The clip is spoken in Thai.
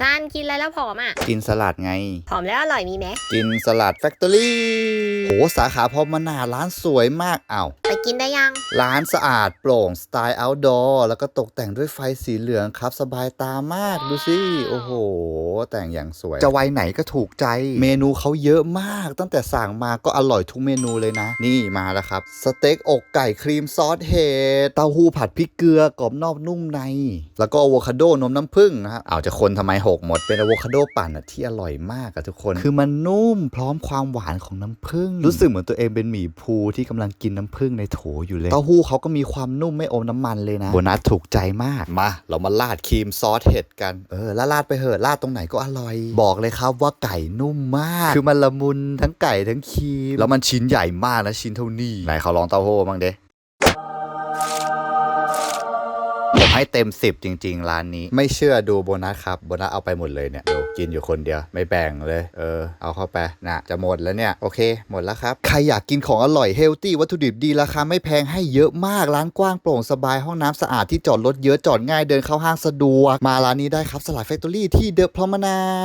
ซันกินอะไรแล้วผอมอะ กินสลัดไง ผอมแล้วอร่อยมีไหมกินสลัดแฟคทอรี่ โหสาขาพอมานาร้านสวยมากอ้าวไปกินได้ยัง ร้านสะอาดโปร่งสไตล์ outdoor แล้วก็ตกแต่งด้วยไฟสีเหลืองครับ สบายตามากดูสิ โอ้โห แต่งอย่างสวย จะวัยไหนก็ถูกใจ เมนูเขาเยอะมาก ตั้งแต่สั่งมาก็อร่อยทุกเมนูเลยนะ นี่มาแล้วครับ สเต็กอกไก่ครีมซอสเห็ดเต้าหู้ผัดพริกเกลือกรอบนอกนุ่มใน แล้วก็อะโวคาโดนมน้ำผึ้งนะครับเอาจะคนทำไมหกหมดเป็นอะโวคาโดปั่นอะที่อร่อยมากอะทุกคน คือมันนุ่มพร้อมความหวานของน้ำผึ้งรู้สึกเหมือนตัวเองเป็นหมีภูที่กำลังกินน้ำผึ้งในโถอยู่เลย เต้าหู้เขาก็มีความนุ่มไม่อมน้ำมันเลยนะโบนัสถูกใจมาก มา เรามาราดครีมซอสเห็ดกัน เออแล้วราดไปเหอะราดตรงไหนก็อร่อย บอกเลยครับว่าไก่นุ่มมาก คือมันละมุนทั้งไก่ทั้งครีม แล้วมันชิ้นใหญ่มากนะชิ้นเท่านี้ ไหนเขาลองเต้าหู้บ้างเด้ ให้เต็ม 10 จริง ๆ ร้านนี้ ไม่เชื่อดูโบนัสครับ โบนัสเอาไปหมดเลยเนี่ยดูกินอยู่คนเดียว ไม่แบ่งเลย เออ เอาเข้าไปนะจะหมดแล้วเนี่ย โอเค หมดแล้วครับ ใครอยากกินของอร่อยเฮลตี้วัตถุดิบดีราคาไม่แพงให้เยอะมาก ร้านกว้างโปร่งสบายห้องน้ำสะอาดที่จอดรถเยอะจอดง่ายเดินเข้าห้างสะดวก มาร้านนี้ได้ครับสลัดแฟคทอรี่ที่เดอะพรอมนาด